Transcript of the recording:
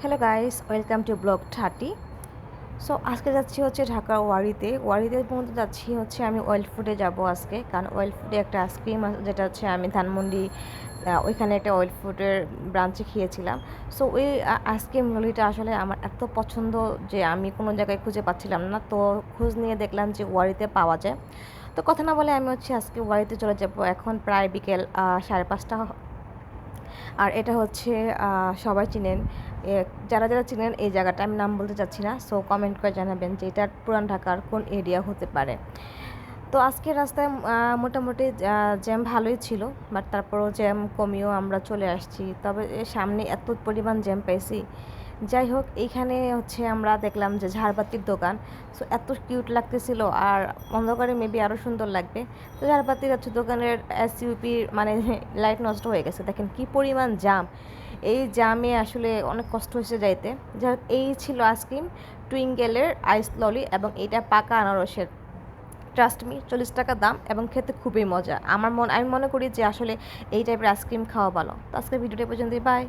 Hello guys welcome to blog thirty so আজকে যাচ্ছি হচ্ছে ঢাকা ওয়ারিতে। ওয়ারিতে পর্যন্ত যাচ্ছি হচ্ছে আমি ওয়েল ফুডে যাব আজকে। কারণ ওয়েল ফুডে একটা আইসক্রিম যেটা হচ্ছে আমি ধানমন্ডি ওইখানে একটা ওয়েল ফুডের ব্রাঞ্চে খেয়েছিলাম। সো ওই আইসক্রিম ললিটা আসলে আমার এত পছন্দ যে আমি কোনো জায়গায় খুঁজে পাচ্ছিলাম না। তো খোঁজ নিয়ে দেখলাম যে ওয়ারিতে পাওয়া যায়। তো কথা না বলে আমি হচ্ছে আজকে ওয়ারিতে চলে যাব। এখন প্রায় বিকেল সাড়ে পাঁচটা আর এটা হচ্ছে সবাই চিনেন। যারা যারা চিনেন এই জায়গাটা, আমি নাম বলতে চাচ্ছি না সো কমেন্ট করে জানাবেন যে এটা পুরান ঢাকার কোন এরিয়া হতে পারে। তো আজকে রাস্তায় মোটামুটি জ্যাম ভালোই ছিল বাট তারপরও জ্যাম কমিয়েও আমরা চলে আসছি। তবে সামনে এত পরিমাণ জ্যাম পেয়েছি যাই হোক এইখানে হচ্ছে আমরা দেখলাম যে ঝাড়বাতির দোকান। সো এত কিউট লাগতেছিল আর অন্ধকারে মেবি আরও সুন্দর লাগবে। তো ঝাড়বাতির হচ্ছে দোকানের এসইউপির মানে লাইট নষ্ট হয়ে গেছে। দেখেন কি পরিমাণ জাম এই জামে আসলে অনেক কষ্ট হয়েছে যাইতে। যাই হোক, এই ছিল আইসক্রিম, টুইঙ্গেলের আইস ললি এবং এটা পাকা আনারসের। ট্রাস্ট মি চল্লিশ টাকা দাম এবং খেতে খুবই মজা। আমার মন, আমি মনে করি যে আসলে এই টাইপের আইসক্রিম খাওয়া ভালো। তো আজকের ভিডিওটা পর্যন্তই। বাই